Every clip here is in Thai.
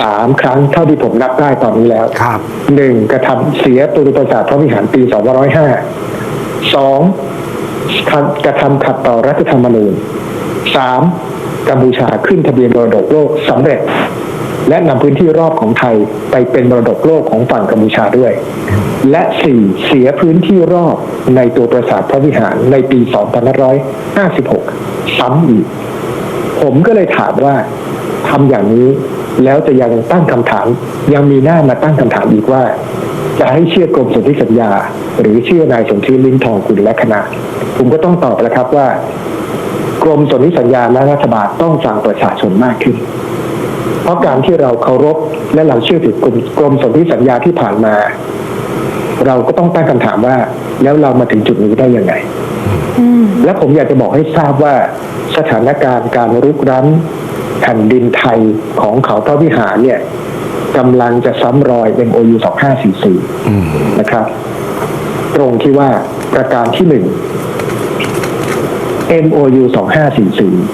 สามครั้งเท่าที่ผมนับได้ตอนนี้แล้วครับหนึ่งกระทำเสียตุลประสาทพระวิหารปี2505สองกระทำขัดต่อรัฐธรรมนูญสามกัมพูชาขึ้นทะเบียนมรดกโลกสำเร็จ และนำพื้นที่รอบของไทยไปเป็นมรดกโลกของฝั่งกัมพูชาด้วย และสี่เสียพื้นที่รอบในตัวปราสาทพระวิหารในปี 2556 ซ้ำอีก ผมก็เลยถามว่าทำอย่างนี้ แล้วจะยังตั้งคำถาม ยังมีหน้ามาตั้งคำถามอีกว่า จะให้เชื่อกรมสนธิสัญญา หรือเชื่อนายสนธิลิ้มทองกุลและคณะ ผมก็ต้องตอบแล้วครับว่า กรมสนธิสัญญาและรัฐบาลต้องฟังประชาชนมากขึ้น เพราะการที่เราเคารพและเราเชื่อถือกรมกรมสนธิสัญญาที่ผ่านมา เราก็ต้องตั้งคำถามว่า แล้วเรามาถึงจุดนี้ได้ยังไงและผมอยากจะบอกให้ทราบว่าสถานการณ์การรุกรั้น แผ่นดินไทยของเขาพระวิหารเนี่ยกำลังจะซ้ำรอย MOU 2544นะครับ ตรงที่ว่าประการที่หนึ่ง MOU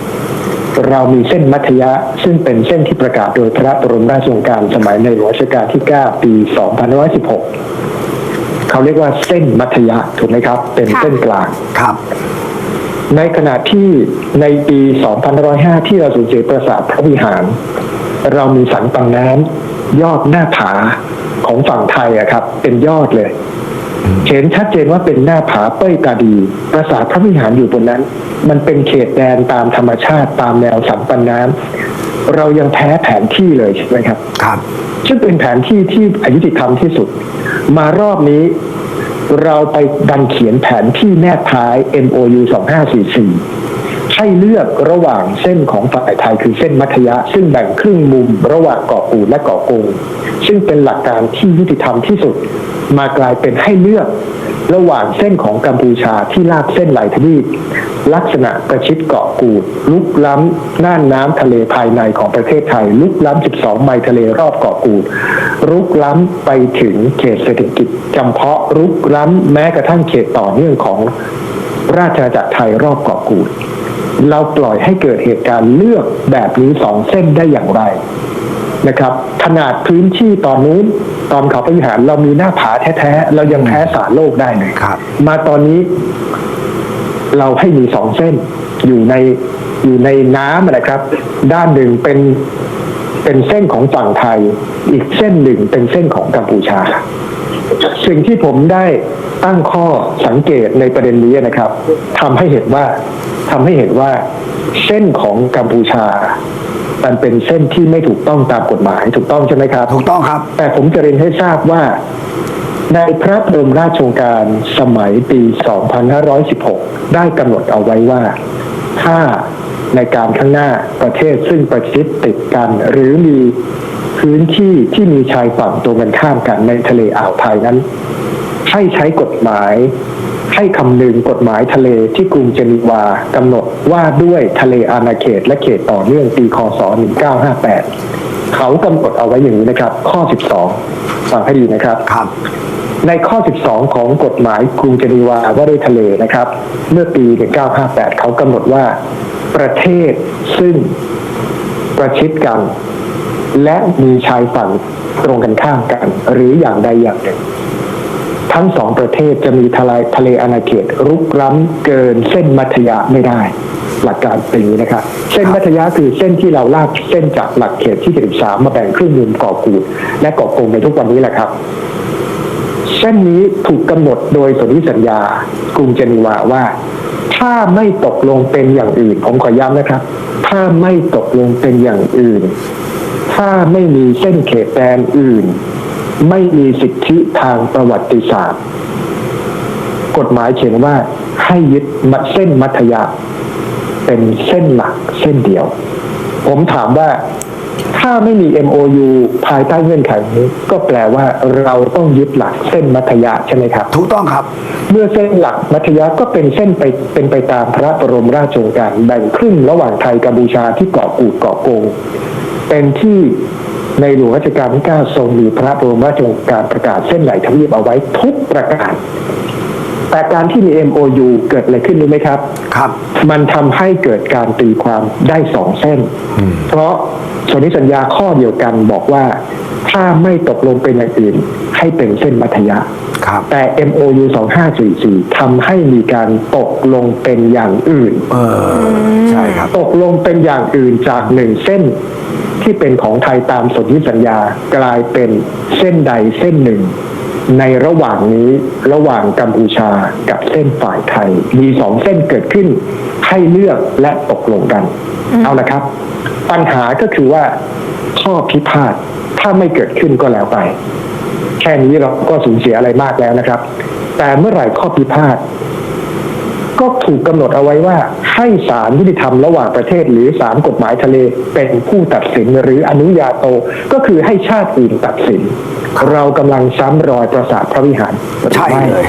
2544 เรามีเส้นมัธยะ ซึ่งเป็นเส้นที่ประกาศโดยพระบรมราชโองการสมัยในหลวงรัชกาลที่ 9 ปี 2516 เขาเรียกว่าเส้นมัธยะถูกไหมครับ เป็นค่ะเส้นกลางครับ ในขณะที่ในปี2505 ที่เราสูญเสียปราสาทพระวิหาร เรามีสันปังน้ำยอดหน้าผาของฝั่งไทยอะครับ เป็นยอดเลย เห็นชัดเจนว่าเป็นหน้าผาเป้ยตาดีปราสาทพระวิหารอยู่บนนั้น มันเป็นเขตแดนตามธรรมชาติตามแนวสันปันน้ำเรายังแพ้แผนที่เลยใช่ไหมครับ ครับซึ่งเป็นแผนที่ที่อายุติธรรมที่สุด มารอบนี้ เราไปดันเขียนแผนที่แนบท้าย MOU 2544 ให้เลือกระหว่างเส้นของฝ่ายไทยคือเส้นมัธยะ ซึ่งแบ่งครึ่งมุมระหว่างเกาะกูดและเกาะกงซึ่งเป็นหลักการที่ยุติธรรมที่สุด มากลายเป็นให้เลือกระหว่างเส้นของกัมพูชาที่ลากเส้นไหลทวีป ลักษณะประชิดเกาะกูด ลุกล้ำน่านน้ำทะเลภายในของประเทศไทย ลุกล้ำ 12 ไมล์ทะเลรอบเกาะกูด ลุกล้ำไปถึงเขตเศรษฐกิจจำเพาะลุกล้ำแม้กระทั่งเขตต่อเนื่องของราชอาณาจักรไทยรอบเกาะกูด เราปล่อยให้เกิดเหตุการณ์เลือกแบบนี้สองเส้นได้อย่างไรนะครับขนาดพื้นที่ตอนนู้นตอนเขาพระวิหารเรามีหน้าผาแท้ๆ เรายังแพ้สารโลกได้เลยครับ มาตอนนี้ เราให้มีสองเส้น อยู่ในอยู่ในน้ำนะครับ ด้านหนึ่งเป็นเป็นเส้นของฝั่งไทย อีกเส้นหนึ่งเป็นเส้นของกัมพูชา สิ่งที่ผมได้ตั้งข้อสังเกตในประเด็นนี้นะครับทำให้เห็นว่าทำให้เห็นว่า เส้นของกัมพูชา มันเป็นเส้นที่ไม่ถูกต้องตามกฎหมาย ถูกต้องใช่ไหมครับ ถูกต้องครับ แต่ผมจะเรียนให้ทราบว่าในพระบรมราชโองการสมัยปี 2516 ได้กำหนดเอาไว้ว่า ถ้าในการข้างหน้าประเทศซึ่งประชิดติดกัน หรือมีพื้นที่ที่มีชายฝั่งตรงกันข้ามกันในทะเลอ่าวไทยนั้น ให้ใช้กฎหมาย ให้คำนึงกฎหมายทะเลที่กรุงเจนีวากำหนดว่าด้วยทะเลอาณาเขตและเขตต่อเนื่องปีคศ 1958 เขากำหนดเอาไว้อย่างนี้นะครับ ข้อ 12 ฟังให้ดีนะครับครับ ในข้อ 12 ของกฎหมายกรุงเจนีวาว่าด้วยทะเลนะครับ เมื่อปี 1958 เขากำหนดว่าประเทศซึ่งประชิดกัน และมีชายฝั่งตรงกันข้ามกัน หรืออย่างใดอย่างหนึ่ง ทั้งสองประเทศจะมีทะเลทะเลอาณาเขตรุกล้ำเกินเส้นมัธยะไม่ได้หลักการเป็นอย่างนี้นะครับ เส้นมัธยะคือเส้นที่เราลากเส้นจากหลักเขตที่ 73 มาแบ่งครึ่งมุมเกาะกูด และเกาะกงในทุกวันนี้แหละครับ ส้นนี้ถูกกำหนดโดยสนธิสัญญากรุงเจนีวาว่า ถ้าไม่ตกลงเป็นอย่างอื่น ผมขอย้ำนะครับ ถ้าไม่ตกลงเป็นอย่างอื่น ถ้าไม่มีเส้นเขตแดนอื่น ไม่มีสิทธิทางประวัติศาสตร์ กฎหมายเขียนว่าให้ยึดมัดเส้นมัธยะเป็นเส้นหลักเส้นเดียว ผมถามว่า ถ้าไม่มี MOU ภายใต้เงื่อนไขนี้ก็แปลว่าเราต้องยึดหลักเส้นมัธยะใช่ไหมครับ ถูกต้องครับ เมื่อเส้นหลักมัธยะก็เป็นเส้นไปเป็นไปตามพระบรมราชโองการแบ่งครึ่งระหว่างไทยกัมพูชาที่เกาะกูดเกาะกง เป็นที่ในหลวงรัชกาลที่ 9 ทรงมีพระบรมราชโองการประกาศเส้นไหลทวีปเอาไว้ทุกประการแต่การที่มี MOU เกิดอะไรขึ้นรู้ไหมครับ ครับ มันทำให้เกิดการตีความได้สองเส้น เพราะ สนธิสัญญาข้อเดียวกันบอกว่า ถ้าไม่ตกลงเป็นอย่างอื่น ให้เป็นเส้นมัธยะครับแต่ MOU 2544ทำให้มีการตกลงเป็นอย่างอื่นเออใช่ครับ ตกลงเป็นอย่างอื่นจากหนึ่งเส้นที่เป็นของไทยตามสนธิสัญญากลายเป็นเส้นใดเส้นหนึ่ง ในระหว่างนี้ระหว่างกัมพูชากับเส้นฝ่ายไทย มีสองเส้นเกิดขึ้นให้เลือกและตกลงกัน เอาละครับ ปัญหาก็คือว่าข้อพิพาทถ้าไม่เกิดขึ้นก็แล้วไป แค่นี้เราก็สูญเสียอะไรมากแล้วนะครับ แต่เมื่อไหร่ข้อพิพาทก็ถูกกำหนดเอาไว้ว่า ให้ศาลยุติธรรมระหว่างประเทศหรือศาลกฎหมายทะเลเป็นผู้ตัดสินหรืออนุญาโต ก็คือให้ชาติอื่นตัดสิน เรากำลังซ้ำรอยประสาทพระวิหารหรือใช่ไม่เลย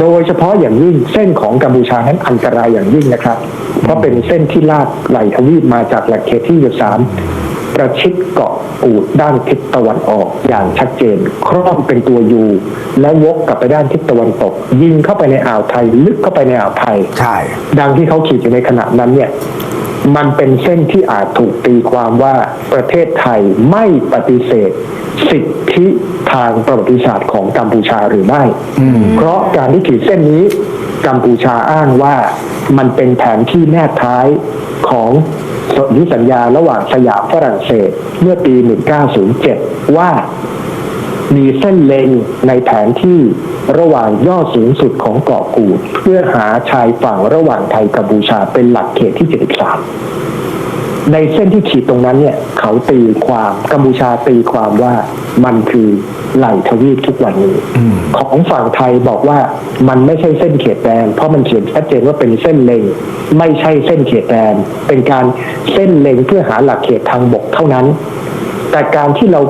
โดยเฉพาะอย่างยิ่งเส้นของกัมพูชานั้นอันตรายอย่างยิ่งนะครับ เพราะเป็นเส้นที่ลากไหลทวีปมาจากหลักเขตที่สามประชิดเกาะอูดด้านทิศตะวันออกอย่างชัดเจน ครอบเป็นตัวยูและวกกลับไปด้านทิศตะวันตก ยิงเข้าไปในอ่าวไทย ลึกเข้าไปในอ่าวไทย ใช่ ดังที่เขาขีดอยู่ในขณะนั้นเนี่ย มันเป็นเส้นที่อาจถูกตีความว่าประเทศไทยไม่ปฏิเสธ สิทธิทางประวัติศาสตร์ของกัมพูชาหรือไม่ เพราะการที่ขีดเส้นนี้กัมพูชาอ้างว่ามันเป็นแผนที่แนบท้ายของสนธิสัญญาระหว่างสยามฝรั่งเศสเมื่อปี 1907 ว่ามีเส้นเลงในแผนที่ ระหว่างยอดสูงสุดของเกาะกูด เพื่อหาชายฝั่งระหว่างไทยกัมพูชาเป็นหลักเขตที่ 73 ในเส้นที่ขีดตรงนั้นเนี่ย เขาตีความกัมพูชาตีความว่ามันคือไหลทวีปทุกวันนี้ของฝั่งไทยบอกว่ามันไม่ใช่เส้นเขตแดนเพราะมันเขียนชัดเจนว่าเป็นเส้นเล็ง ไม่ใช่เส้นเขตแดนเป็นการเส้นเล็งเพื่อหาหลักเขตทางบกเท่านั้น แต่การที่เรา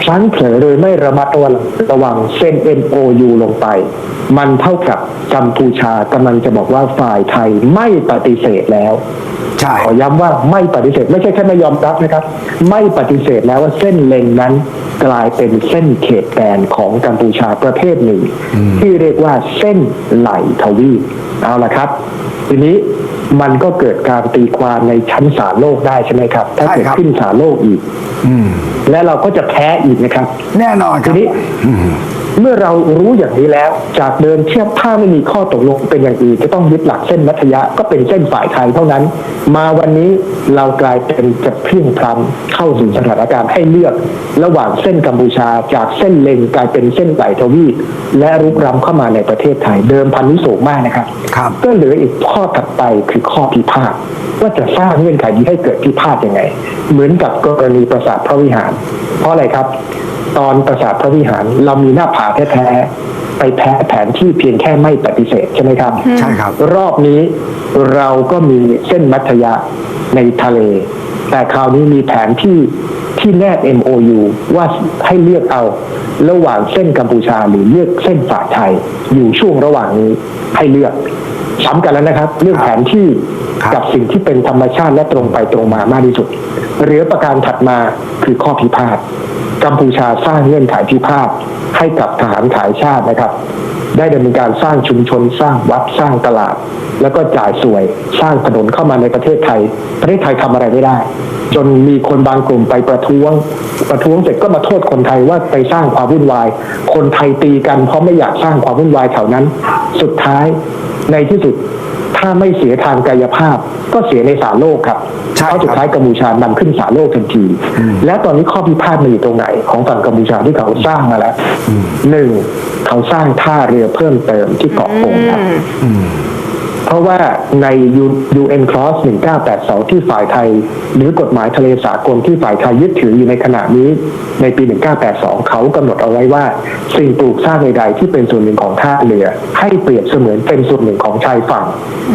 พลั้งเผลอโดยไม่ระมัดระวังระวังเส้น MOU ลงไป มันเท่ากับกัมพูชากำลังจะบอกว่าฝ่ายไทยไม่ปฏิเสธแล้วใช่ขอย้ำว่าไม่ปฏิเสธ ไม่ใช่แค่ไม่ยอมรับนะครับ ไม่ปฏิเสธแล้วว่าเส้นเลงนั้นกลายเป็นเส้นเขตแดนของกัมพูชาประเภทหนึ่ง ที่เรียกว่าเส้นไหลทวีปเอาละครับ ทีนี้มันก็เกิดการตีความในชั้นศาลโลกได้ใช่ไหมครับ ถ้าใช่เกิดครับขึ้นศาลโลกอีกอืม และเราก็จะแพ้อีกนะครับ แน่นอนคทีรับนี้ เมื่อเรารู้อย่างนี้แล้ว จากเดิมเทียบถ้าไม่มีข้อตกลงเป็นอย่างอื่นจะต้องยึดหลักเส้นมัธยะก็เป็นเส้นฝ่ายไทยเท่านั้น มาวันนี้เรากลายเป็นจะเพลียงพล้ำเข้าสู่สถานการณ์ให้เลือก ระหว่างเส้นกัมพูชาจากเส้นเลงกลายเป็นเส้นไหลทวีปและรุกรำเข้ามาในประเทศไทย เดิมพันนี้สูงมากนะครับครับ ก็เหลืออีกข้อถัดไปคือข้อพิพาทว่าจะสร้างเงื่อนไขนี้ให้เกิดพิพาทยังไง เหมือนกับกรณีปราสาทพระวิหาร เพราะอะไรครับ ตอนปราสาทพระวิหารเรามีหน้าผาแท้ๆไปแพ้แผนที่เพียงแค่ไม่ปฏิเสธใช่ไหมครับ ใช่ครับ รอบนี้เราก็มีเส้นมัธยะในทะเล แต่คราวนี้มีแผนที่ที่แนบ MOU ว่าให้เลือกเอา ระหว่างเส้นกัมพูชาหรือเลือกเส้นฝ่ายไทย อยู่ช่วงระหว่างนี้ให้เลือกซ้ำกันแล้วนะครับ เรื่องแผนที่ครับกับสิ่งที่เป็นธรรมชาติและตรงไปตรงมามากที่สุดเหลือประการถัดมาคือข้อพิพาท กัมพูชาสร้างเงื่อนไขพิพาทให้กับทหารขายชาตินะครับ ได้ดำเนินการสร้างชุมชนสร้างวัดสร้างตลาด แล้วก็จ่ายสวยสร้างถนนเข้ามาในประเทศไทย ประเทศไทยทำอะไรไม่ได้ จนมีคนบางกลุ่มไปประท้วง ประท้วงเสร็จก็มาโทษคนไทยว่าไปสร้างความวุ่นวาย คนไทยตีกันเพราะไม่อยากสร้างความวุ่นวายแถวนั้น สุดท้ายในที่สุดถ้าไม่เสียทางกายภาพ ก็เสียในศาลโลกครับ เพราะสุดครับท้ายกัมพูชานำขึ้นศาลโลกทันที และตอนนี้ข้อพิพาทมันอยู่ตรงไหน ของฝั่งกัมพูชาที่เขาสร้างมาแล้วหนึ่งเขาสร้างท่าเรือเพิ่มเติมที่เกาะโป่งครับ เพราะว่าใน UN Clause 1982 ที่ฝ่ายไทย หรือกฎหมายทะเลสากลที่ฝ่ายไทยยึดถืออยู่ในขณะนี้ในปี 1982 เขากำหนดเอาไว้ว่า สิ่งปลูกสร้างใดๆที่เป็นส่วนหนึ่งของท่าเรือ ให้เปรียบเสมือนเป็นส่วนหนึ่งของชายฝั่ง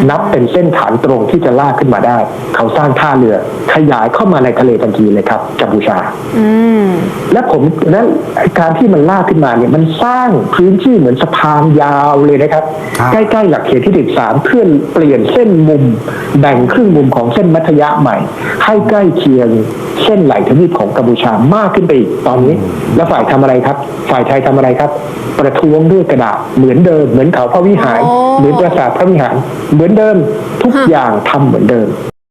นับเป็นเส้นฐานตรงที่จะลากขึ้นมาได้ เขาสร้างท่าเรือ ขยายเข้ามาในทะเลทันทีเลยครับกัมพูชาอืมและผมและการที่มันลากขึ้นมาเนี่ยมันสร้างพื้นที่เหมือนสะพานยาวเลยนะครับครับใกล้ๆหลักเขตที่13เพื่อเปลี่ยนเส้นมุมแบ่งครึ่งมุมของเส้นมัธยะใหม่ ให้ใกล้เคียงเส้นไหลทวีปของกัมพูชามากขึ้นไปอีกตอนนี้ แล้วฝ่ายทำอะไรครับ ฝ่ายไทยทำอะไรครับ ประท้วงด้วยกระดาษเหมือนเดิม เหมือนเขาพระวิหารโอ้เหมือนปราสาทพระวิหาร เหมือนเดิมทุกฮะอย่างทำเหมือนเดิม